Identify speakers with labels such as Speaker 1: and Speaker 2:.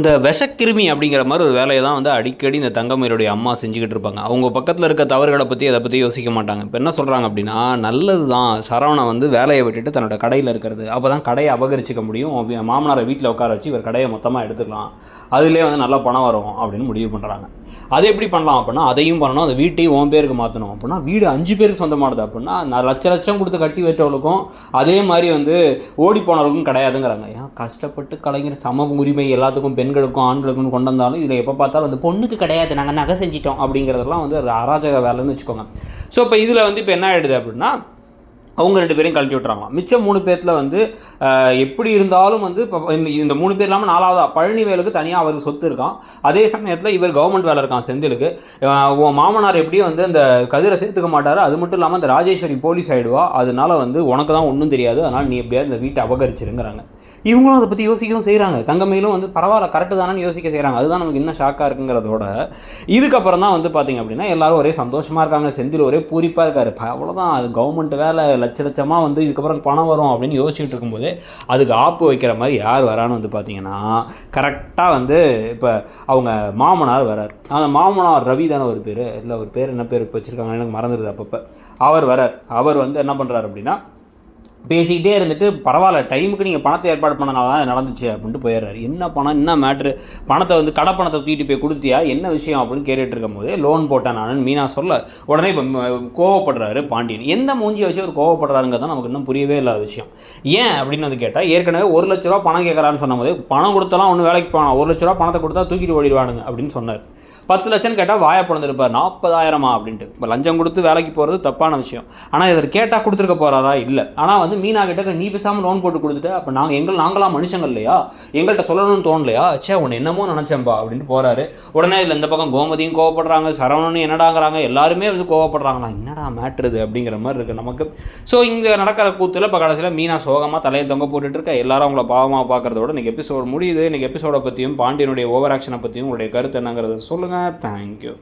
Speaker 1: இந்த விஷக்கிருமி அப்படிங்கிற மாதிரி ஒரு வேலையை தான் வந்து அடிக்கடி இந்த தங்கமயிலுடைய அம்மா செஞ்சுக்கிட்டு இருப்பாங்க. அவங்க பக்கத்தில் இருக்க தவறுகளை பற்றி அதை பற்றி யோசிக்க மாட்டாங்க. இப்போ என்ன சொல்கிறாங்க அப்படின்னா நல்லது தான். சரவணை வந்து வேலையை விட்டுட்டு தன்னோட கடையில் இருக்கிறது. அப்போ தான் கடையை அபகரிச்சிக்க முடியும். மாமனாரை வீட்டில் உட்கார வச்சு இவர் கடையை மொத்தமாக எடுத்துக்கலாம். அதுலேயே வந்து நல்ல பணம் வரும் அப்படின்னு முடிவு பண்ணுறாங்க அது எப்படி பண்ணலாம் அப்படின்னா அதையும் பண்ணணும். அந்த வீட்டையும் உன் பேருக்கு மாற்றணும் அப்படின்னா வீடு அஞ்சு பேருக்கு சொந்தமானது அப்படின்னா நான் லட்ச லட்சம் கொடுத்து கட்டி வைத்தவளுக்கும் அதே மாதிரி வந்து ஓடி போனவர்களுக்கும் கிடையாதுங்கிறாங்க. ஏன்? கஷ்டப்பட்டு கலைஞர் சம உரிமை எல்லாத்துக்கும் பெண்களுக்கும் ஆண்களுக்கும் கொண்டு வந்தாலும் இதில் எப்போ பார்த்தாலும் வந்து பொண்ணுக்கு கிடையாது. நாங்கள் நகை செஞ்சிட்டோம் அப்படிங்கிறதெல்லாம் வந்து ஒரு அராஜக வேலைன்னு வச்சுக்கோங்க. ஸோ இப்போ இதில் வந்து இப்போ என்ன ஆகிடுது அப்படின்னா அவங்க ரெண்டு பேரையும் கழட்டி விட்டுறாங்களாம். மிச்சம் மூணு பேர்த்தில் வந்து எப்படி இருந்தாலும் வந்து இப்போ இந்த இந்த மூணு பேர் இல்லாமல் நாலாவதா பழனிவேலுக்கு தனியாக அவருக்கு சொத்து இருக்கான். அதே சமயத்தில் இவர் கவர்மெண்ட் வேலை இருக்கான் செந்திலுக்கு. உன் மாமனார் எப்படியும் வந்து அந்த கதிரை சேர்த்துக்க மாட்டார். அது மட்டும் இல்லாமல் அந்த ராஜேஸ்வரி போலீஸ் ஆகிடுவா அதனால வந்து உனக்கு தான் ஒன்றும் தெரியாது. அதனால் நீ எப்படியாவது இந்த வீட்டை அபகரிச்சிருங்கிறாங்க. இவங்களும் அதை பற்றி யோசிக்கவும் செய்கிறாங்க தங்கமையிலும் வந்து பரவாயில்ல கரெக்டு தானே யோசிக்க செய்கிறாங்க அதுதான் நமக்கு இன்னும் ஷாக்காக இருக்குங்கிறதோட இதுக்கப்புறம் தான் வந்து பார்த்தீங்க அப்படின்னா எல்லாரும் ஒரே சந்தோஷமாக இருக்காங்க. செந்தில் ஒரே பூரிப்பாக இருக்காரு. அவ்வளோதான் அது கவர்மெண்ட் வேலை லட்ச லட்சமாக வந்து இதுக்கப்புறம் பணம் வரும் அப்படின்னு யோசிச்சுட்டு இருக்கும்போது அதுக்கு ஆப்பு வைக்கிற மாதிரி யார் வரான்னு வந்து பார்த்தீங்கன்னா கரெக்டாக வந்து இப்போ அவங்க மாமனார் வரார். அந்த மாமனார் ரவி தானே ஒரு பேர். இல்லை ஒரு பேர் என்ன பேர் இப்போ வச்சுருக்காங்க எனக்கு மறந்துடுது அப்பப்போ. அவர் வரார். அவர் வந்து என்ன பண்ணுறாரு அப்படின்னா பேசிக்கிட்டே இருந்துட்டு பரவாயில்ல டைமுக்கு நீங்கள் பணத்தை ஏற்பாடு பண்ணனால தான் நடந்துச்சு அப்படின்ட்டு போயிடுறாரு. என்ன பணம் என்ன மேட்ரு பணத்தை வந்து கடை பணத்தை தூக்கிட்டு போய் கொடுத்தியா? என்ன விஷயம் அப்படின்னு கேட்டுட்டு இருக்கும்போது லோன் போட்டேன் நான் மீனா சொல்ல உடனே இப்போ கோவப்படுறாரு பாண்டியன். எந்த மூஞ்சியை வச்சு அவர் கோவப்படுறாருங்கிறது தான் நமக்கு இன்னும் புரியவே இல்லாத விஷயம். ஏன் அப்படின்னு வந்து கேட்டால் ஏற்கனவே ஒரு லட்ச ரூபா பணம் கேட்குறான்னு சொன்னபோது பணம் கொடுத்தலாம் ஒன்று வேலைக்கு போகணும் ஒரு லட்ச ரூபா பணத்தை கொடுத்தா தூக்கிட்டு ஓடிடுவானுங்க அப்படின்னு சொன்னார். பத்து லட்சம் கேட்டால் வாயை பிறந்திருப்பார். நாற்பதாயிரமா அப்படின்ட்டு. இப்போ லஞ்சம் கொடுத்து வேலைக்கு போகிறது தப்பான விஷயம். ஆனால் இவர் கேட்டால் கொடுத்துருக்க போகிறாரா இல்லை. ஆனால் வந்து மீனா கிட்ட நீ பேசாமல் லோன் போட்டு கொடுத்துட்டு. அப்போ நாங்கள் எங்கள் நாங்களாம் மனுஷங்க இல்லையா? எங்கள்கிட்ட சொல்லணும்னு தோணலையா? சே உன்னை என்னமோ நினச்சேன்பா அப்படின்ட்டு போகிறாரு உடனே இதில் இந்த பக்கம் கோமதியும் கோவப்படுறாங்க சரவணனும் என்னடாங்கிறாங்க. எல்லாருமே வந்து கோவப்படுறாங்களா என்னடா மேட்ருது அப்படிங்கிற மாதிரி இருக்குது நமக்கு. ஸோ இங்கே நடக்கிற கூத்தில் இப்போ கடைசியில் மீனா சோகமாக தலையை தொங்க போட்டுட்டு இருக்க. எல்லாரும் அவங்கள பாவமாக பார்க்குறதோட இன்னைக்கு எபிசோடு முடியுது. இன்னைக்கு எபிசோடை பற்றியும் பாண்டியனுடைய ஓவர் ஆக்ஷனை பற்றியும் உங்களுடைய கருத்து என்னங்கிறத சொல்லுங்கள் thank you